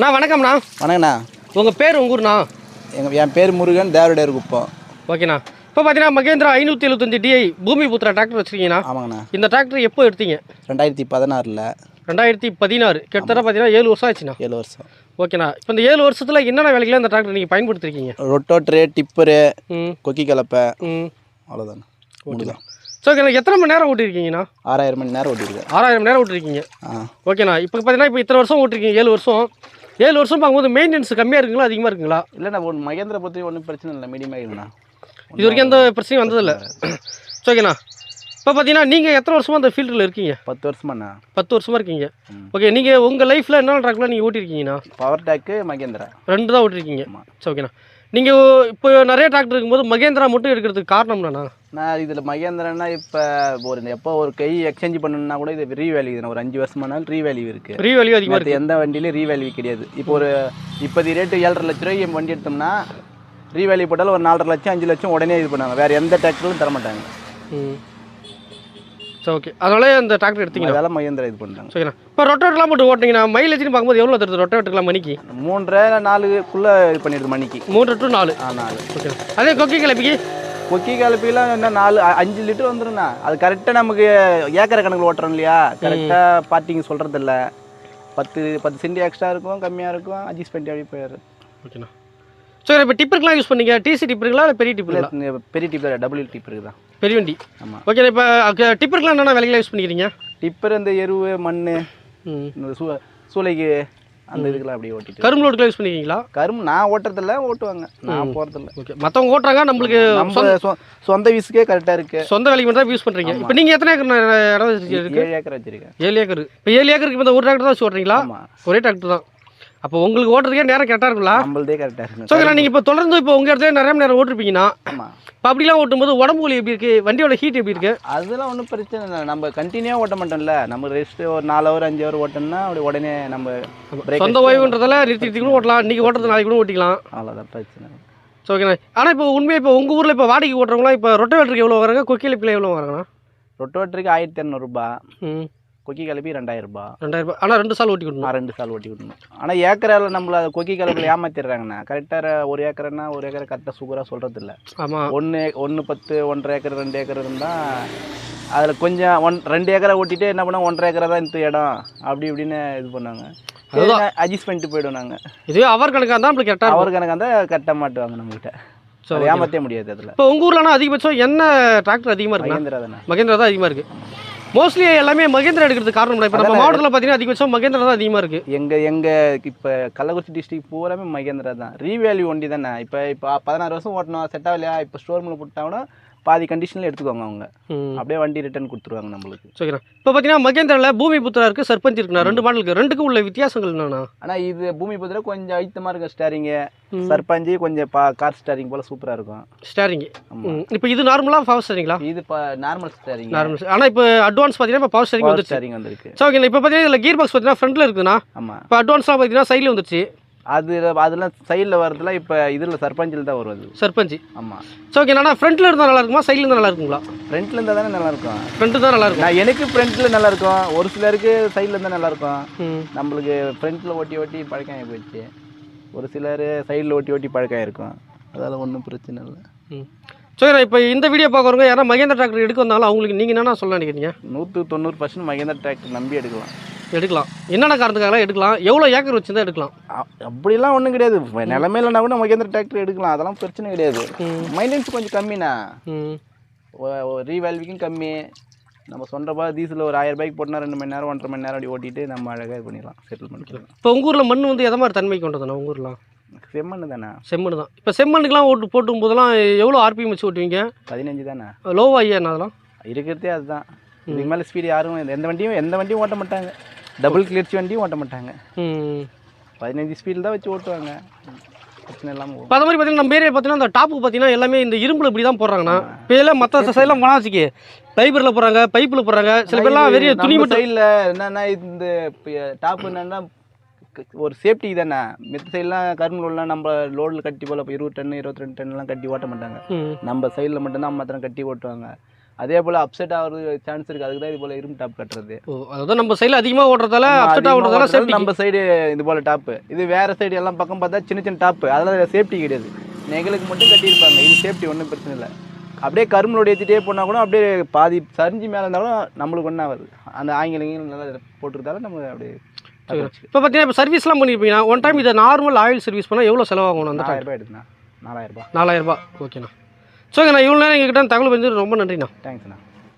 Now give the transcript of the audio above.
அண்ணா வணக்கம்ண்ணா. வணக்கண்ணா. உங்கள் பேர் உங்கள் ஊர்ண்ணா? எங்கள் என் பேர் முருகன் தேவரடையர் குப்பம் ஓகேண்ணா. இப்போ பார்த்தீங்கன்னா மகேந்திரா ஐநூற்றி எழுபத்தஞ்சு டிஐ பூமி புத்திரா டிராக்டர் வச்சுருக்கீங்கண்ணா. ஆமாங்கண்ணா. இந்த டிராக்டர் எப்போ எடுத்தீங்க? ரெண்டாயிரத்தி பதினாறில். ரெண்டாயிரத்தி பதினாறு. கிட்டத்தட்ட பார்த்தீங்கன்னா ஏழு வருஷம் ஆச்சுண்ணா. ஏழு வருஷம். ஓகேண்ணா. இப்போ இந்த ஏழு வருஷத்தில் என்னென்ன வேலைக்கெல்லாம் இந்த டிராக்டர் நீங்கள் பயன்படுத்திருக்கீங்க? ரொட்டோட்ரு டிப்பரு ம். கொக்கி கலப்பை. ம். அவ்வளோதாண்ணா முடிதான் ஸோ ஓகேண்ணா எத்தனை மணி நேரம் ஓட்டிருக்கீங்கண்ணா? ஆறாயிரம் மணி நேரம் ஓட்டிருக்கேன். ஆறாயிரம் மணி நேரம் ஓட்டிருக்கீங்க. ஆ. ஓகேண்ணா. இப்போ பார்த்தீங்கன்னா இப்போ இத்தனை வருஷம் ஓட்டிருக்கீங்க ஏழு வருஷம். ஏழு வருஷம் பார்க்கும்போது மெயின்டெனன்ஸ் கம்மியாக இருக்குங்களா அதிகமாக இருக்குங்களா? இல்லைண்ணா ஒன்று மகேந்திர பற்றி ஒன்றும் பிரச்சனை இல்லை மீடியமாக இருக்குண்ணா இது வரைக்கும் எந்த பிரச்சனையும் வந்ததில்லை. ஓகேண்ணா இப்போ பார்த்தீங்கன்னா நீங்கள் எத்தனை வருஷமாக அந்த ஃபீல்டில் இருக்கீங்க? பத்து வருஷமாண்ணா. பத்து வருஷமாக இருக்கீங்க. ஓகே நீங்கள் உங்கள் லைஃப்பில் என்னென்ன ட்ராக்லாம் நீங்கள் ஓட்டிருக்கீங்கண்ணா? பவர் டேக்கு மகேந்திரா. ரெண்டு தான் ஓட்டிருக்கீங்க. சரி ஓகேண்ணா நீங்கள் இப்போ நிறைய டிராக்டர் இருக்கும்போது மகேந்திரா மட்டும் எடுக்கிறதுக்கு காரணம் என்னண்ணா நான் இதில் மகேந்திரன்னா இப்போ ஒரு எப்போ ஒரு கை எக்ஸ்சேஞ்ச் பண்ணணும்னா கூட இது ரீவேல்யூ இதுண்ணா ஒரு அஞ்சு வருஷமானாலும் ரீவேல்யூ இருக்குது ரீவேல்யூ அதிகமாக எந்த வண்டியிலும் ரீவேல்யூ கிடையாது. இப்போ ஒரு இப்போதைய ரேட்டு ஏழரை லட்ச ரூபாய்க்கு என் வண்டி எடுத்தோம்னா ரீவேல்யூ போட்டாலும் ஒரு நாலரை லட்சம் அஞ்சு லட்சம் உடனே இது பண்ணுவாங்க. வேறு எந்த டிராக்டரும் தர மாட்டாங்க. சரி ஓகே அதனால அந்த டிராக்டர் எடுத்தீங்களா? அதெல்லாம் மகேந்திரா இது பண்ணுறாங்க சரிண்ணா. இப்போ ரொட்டேட்டர்லாம் போட்டு ஓட்டிங்கன்னா மைலேஜ்னு பார்க்கும்போது எவ்வளோ தருது? ரொட்டேட்டர்லாம் மணிக்கு. மூன்றரை நாலுக்குள்ளே இது பண்ணிடுது மணிக்கு. மூன்று டு நாலு. ஆ நாலு. ஓகே அதே கொக்கி கிளப்பிக்கு. கொக்கி கலப்பிலாம் என்ன நாலு அஞ்சு லிட்டர் வந்துருண்ணா அது கரெக்டாக நமக்கு ஏக்கரை கணக்கில் ஓட்டுறோம் இல்லையா? கரெக்டாக பார்ட்டிங்க சொல்கிறதில்ல பத்து பத்து சென்டி எக்ஸ்ட்ரா இருக்கும் கம்மியாக இருக்கும் அட்ஜஸ்ட் பண்ணி அப்படி போயிடுது. ஓகேண்ணா. சரி இப்போ டிப்பருக்குலாம் யூஸ் பண்ணீங்க டிசி டிப்பருங்களா இல்லை பெரிய இல்ல, பெரிய டிப்பர் டபுள் டிப்பர் இருக்குதான் பெரிய வண்டி. ஆமாம் ஓகே இப்போ டிப்பருக்குலாம் என்னென்ன விலைகளை யூஸ் பண்ணிக்கிறீங்க? டிப்பர் இந்த எருவு மண் இந்த சூ சூளைக்கு அந்த இதுக்கெல்லாம் அப்படியே ஓட்டிட்டு கரும்பு லோடுக்குலாம் யூஸ் பண்ணிக்கிறீங்களா கரும்பு நான் ஓட்டுறதில்ல ஓட்டுவாங்க. நான் போகிறதில்ல ஓகே மற்றவங்க ஓட்டுறாங்க நம்மளுக்கு நம்ம சொந்த வீசுக்கே கரெக்டாக இருக்கு. சொந்த வேலைக்கு மட்டும் யூஸ் பண்ணுறீங்க இப்போ நீங்கள் எத்தனை ஏக்கர் இடம் ஏழு ஏக்கர் வச்சிருக்கேன். ஏழு ஏக்கர். இப்போ ஏழு ஏக்கருக்கு இந்த ஒரு டிராக்டர் தான் வச்சு ஓட்டுறீங்களா? ஒரே டிராக்டர் தான். அப்போ உங்களுக்கு ஓட்டுறதுக்கே நேரம் கரெக்டாக இருக்குங்களா நம்மளதே கரெக்டாக இருக்கு ஸோ நீங்கள் இப்போ தொடர்ந்து இப்போ உங்கள் இடத்துல நிறைய நேரம் ஓட்டிருப்பீங்கன்னா இப்போ அப்படிலாம் ஓட்டும்போது உடம்பு வலி எப்படி இருக்குது வண்டியோட ஹீட் எப்படி இருக்குது அதெல்லாம் ஒன்றும் பிரச்சனை இல்லை. நம்ம கண்டினியூவாக ஓட்ட மாட்டோம்ல. நம்ம ரெஸ்ட் ஒரு நாலு ஹவர் அஞ்சு ஹவர் ஓட்டோம்னா அப்படி உடனே நம்ம சொந்த ஓய்வுன்றதால நிறுத்தி நிறுத்தி கூட ஓட்டலாம். இன்றைக்கி ஓட்டுறது நாளைக்கு கூட ஓட்டிக்கலாம். அவ்வளோதான் பிரச்சனை ஸோ ஓகேண்ணா ஆனால் இப்போ உண்மையாக இப்போ உங்கள் ஊரில் இப்போ வாடகைக்கு ஓட்டுறவங்களாம் இப்போ ரொட்டவேட்டருக்கு எவ்வளோ வராங்க? கொக்கியில் பிள்ளை எவ்வளோ வராங்கண்ணா? ரொட்டோட்டருக்கு ஆயிரத்தி இரநூறுபா ம். கொக்கி கலப்பி ரெண்டாயிரம் ரூபாய் ஆனால் ரெண்டு சால் ஓட்டி நான் ரெண்டு சால் ஓட்டி விடணும் ஆனால் ஏக்கரால் நம்மள அதை கொக்கி கலப்பில் ஏமாத்திடுறாங்கண்ணா. கரெக்டாக ஒரு ஏக்கர்னா ஒரு ஏக்கரை கரெக்டாக சூப்பராக சொல்கிறது இல்லை ஆமாம் ஒன்று ஒன்று பத்து ஒன்றரை ஏக்கர் ரெண்டு ஏக்கர் இருந்தால் அதில் கொஞ்சம் ஒன் ரெண்டு ஏக்கரை ஓட்டிட்டு என்ன பண்ணோம்? ஒன்றரை ஏக்கரை தான் இந்த இடம். அப்படி இப்படின்னு இது பண்ணாங்க. அட்ஜஸ்ட் பண்ணிட்டு போயிடுவோம் நாங்கள் இதுவே அவர் கணக்காக இருந்தால் நம்மளுக்கு கரெக்டாக அவருக்கு எனக்கு அந்த கட்ட மாட்டுவாங்க நம்மகிட்ட. அதை ஏமாற்றே முடியாது அதில். இப்போ உங்கள் ஊர்லனா அதிகபட்சம் என்ன டிராக்டர் அதிகமாக மகேந்திரா தானே. மகேந்திரா தான் அதிகமாக இருக்குது மோஸ்ட்லி எல்லாமே மகேந்திரா எடுக்கிறதுக்கு காரணம் இப்போ நம்ம மாவட்டத்தில் பார்த்தீங்கன்னா அதிகபட்சம் மகேந்திரா தான் அதிகமாக இருக்குது எங்கள் எங்கள் இப்போ கள்ளக்குறிச்சி டிஸ்ட்ரிக்ட் பூராமே மகேந்திரா தான். ரீவேல்யூ வண்டி தானே இப்போ இப்போ பதினாறு வருஷம் ஓட்டணும் செட் ஆகலையா? இப்போ ஸ்டோர் ரூமில் போட்டா கூட பாதி கண்டிஷனில் எடுத்துக்கோங்க அவங்க. அப்படியே வண்டி ரிட்டர்ன் கொடுத்துருவாங்க நம்மளுக்கு. சரிண்ணா இப்போ பார்த்தீங்கன்னா மகேந்திராவில் பூமி புத்திரா இருக்குது சர்பஞ்ச் இருக்குண்ணா ரெண்டு மாடலுக்கு ரெண்டுக்கும் உள்ள வித்தியாசங்கள் என்னண்ணா? ஆனால் இது பூமி பத்திர கொஞ்சம் அழுத்தமாக இருக்கும் ஸ்டேரிங்கு சர்பஞ்சு கொஞ்சம் பா கார் ஸ்டேரிங் போல் சூப்பராக இருக்கும். ஸ்டேரிங் இப்போ இது நார்மலாக பவர் ஸ்டேரிங்களா இது இப்போ நார்மல் ஸ்டேரிங் நார்மல் ஆனால் இப்போ அட்வான்ஸ் பார்த்தீங்கன்னா இப்போ பவர் ஸ்டேரிங் வந்துருச்சு. ஸ்டேரிங் வந்திருக்கு. ஸோ ஓகே இப்போ பார்த்தீங்கன்னா இதில் கீர் பாக்ஸ் பார்த்தீங்கன்னா ஃப்ரண்ட்டில் இருக்குண்ணா ஆமாம் இப்போ அட்வான்ஸ்லாம் பார்த்தீங்கன்னா சைடில் வந்துருச்சு. அது அதெல்லாம் சைடில் வரதுல இப்போ இதில் சர்பஞ்சில் தான் வருது. சர்பஞ்சு. ஆமாம் ஸோ ஓகே அண்ணா ஃப்ரண்ட்டில் இருந்தால் நல்லா இருக்குமா? சைடில் இருந்தால் நல்லா இருக்குங்களா? ஃப்ரண்ட்டில் இருந்தால் தானே நல்லா இருக்கும். ஃப்ரண்ட்டு தான் நல்லா இருக்கும். நான் எனக்கு ஃப்ரண்ட்டில் நல்லா இருக்கும். ஒரு சிலருக்கு சைடில் இருந்தால் நல்லா இருக்கும். நம்மளுக்கு ஃப்ரண்ட்டில் ஓட்டி ஓட்டி பழக்கம் ஆகி போயிடுச்சு. ஒரு சிலர் சைடில் ஓட்டி ஓட்டி பழக்கம் இருக்கும். அதால் ஒன்றும் பிரச்சனை இல்லை. ம். சரி இப்போ இந்த வீடியோ பார்க்குறவங்க யாரா மகேந்திரா டிராக்டர் எடுக்க வந்தாலும் அவங்களுக்கு நீங்கள் என்னென்ன சொல்ல நினைக்கிறீங்க? நூற்று தொண்ணூறு பர்சன்ட் மகேந்திரா டிராக்டர் நம்பி எடுக்கலாம். எடுக்கலாம். என்னென்ன காரணத்துக்காக எடுக்கலாம்? எவ்வளோ ஏக்கர் வச்சுருந்தா எடுக்கலாம்? அப்படிலாம் ஒன்றும் கிடையாது. நிலமையிலனா கூட மகேந்திரா டிராக்டர் எடுக்கலாம். அதெல்லாம் பிரச்சனை கிடையாது. ம். மைண்டன்ஸ் கொஞ்சம் கம்மிண்ணா. ரீவேல்விக்கும் கம்மி. நம்ம சொல்கிறப்பா டீசல் ஒரு ஆயிரம் ரூபாய்க்கு போட்டோம்னா ரெண்டு மணி நேரம் ஒன்றரை மணி நேரம் அப்படி ஓட்டிட்டு நம்ம அழகாக பண்ணிடலாம். செட்டில் பண்ணிக்கலாம் இப்போ உங்கள் ஊரில் மண் வந்து எதை மாதிரி தன்மை கொண்டதுண்ணா உங்கள் ஊரில்? செம்மண்ணு தானே செம்மண் தான். இப்போ செம்மண்ணுக்குலாம் ஓட்டு போட்டும் போதெல்லாம் எவ்வளோ ஆர்பிஎம் வச்சு ஓட்டுவீங்க? பதினஞ்சு தானே லோவா ஐயா அதெல்லாம்? இருக்கிறதே அதுதான். இதுக்கு மேலே ஸ்பீடு யாரும் எந்த வண்டியும் எந்த வண்டியும் ஓட்ட மாட்டாங்க. டபுள் கிளர்ச்சி வண்டியும் ஓட்ட மாட்டாங்க. பதினஞ்சு ஸ்பீடில் தான் வச்சு ஓட்டுவாங்க. பிரச்சனை இல்லாமல் இப்போ மாதிரி பார்த்தீங்கன்னா நம்ம ஏரியா பார்த்தீங்கன்னா அந்த டாப்புக்கு பார்த்தீங்கன்னா எல்லாமே இந்த இரும்பில் இப்படி தான் போடுறாங்கண்ணா இப்போ எல்லாம் மற்ற சைடெலாம் போனால் வச்சுக்கி. ஃபைபரில் போடுறாங்க பைப்பில் போடுறாங்க. சில பேர்லாம் வெறிய துணி மட்டும் சைடில் என்னன்னா இந்த டாப் என்னன்னா ஒரு சேஃப்டி தானே. மித்த சைட்லாம் கரும்புலாம் நம்ம லோடில் கட்டி போல் இப்போ இருபது டன் இருபத்தி ரெண்டு டன்லாம் கட்டி ஓட்ட மாட்டாங்க. நம்ம சைடில் மட்டும்தான் மாத்திரம் கட்டி ஓட்டுவாங்க. அதே போல் அப்செட் ஆகிறது சான்ஸ் இருக்குது அதுக்கு தான் இது போல் இரும்பு டாப் கட்டுறது. ஓ அதாவது நம்ம சைடில் அதிகமாக ஓடுறதால அப்செட் ஓட்டுறது சேஃப்டி நம்ம சைடு இது போல் டாப்பு இது வேறு சைடு எல்லாம் பக்கம் பார்த்தா சின்ன சின்ன டாப்பு அதெல்லாம் சேஃப்டி கிடையாது. நெகளுக்கு மட்டும் கட்டியிருப்பாங்க. இது சேஃப்டி ஒன்றும் பிரச்சனை இல்லை. அப்படியே கரும்புலோட ஏற்றிட்டே போனால் கூட அப்படியே பாதி சரிஞ்சு மேலே இருந்தாலும் நம்மளுக்கு ஒன்றா வருது அந்த ஆங்கிலங்க நல்லா போட்டுருந்தாலும் நம்ம அப்படியே. இப்போ பார்த்தீங்கன்னா இப்போ சர்வீஸ்லாம் பண்ணியிருப்பீங்கன்னா ஒன் டைம் இதை நார்மல் ஆயில் சர்வீஸ் பண்ணால் எவ்வளோ செலவாகும் அந்த நாலாயிரம் ரூபாய் எடுத்துண்ணா நாலாயிரம் ரூபாய். ஓகேண்ணா ஸோ நான் இவ்வளோ நேரம் எங்ககிட்ட தகவல் வந்து ரொம்ப நன்றிண்ணா. தேங்க்ஸ்ண்ணா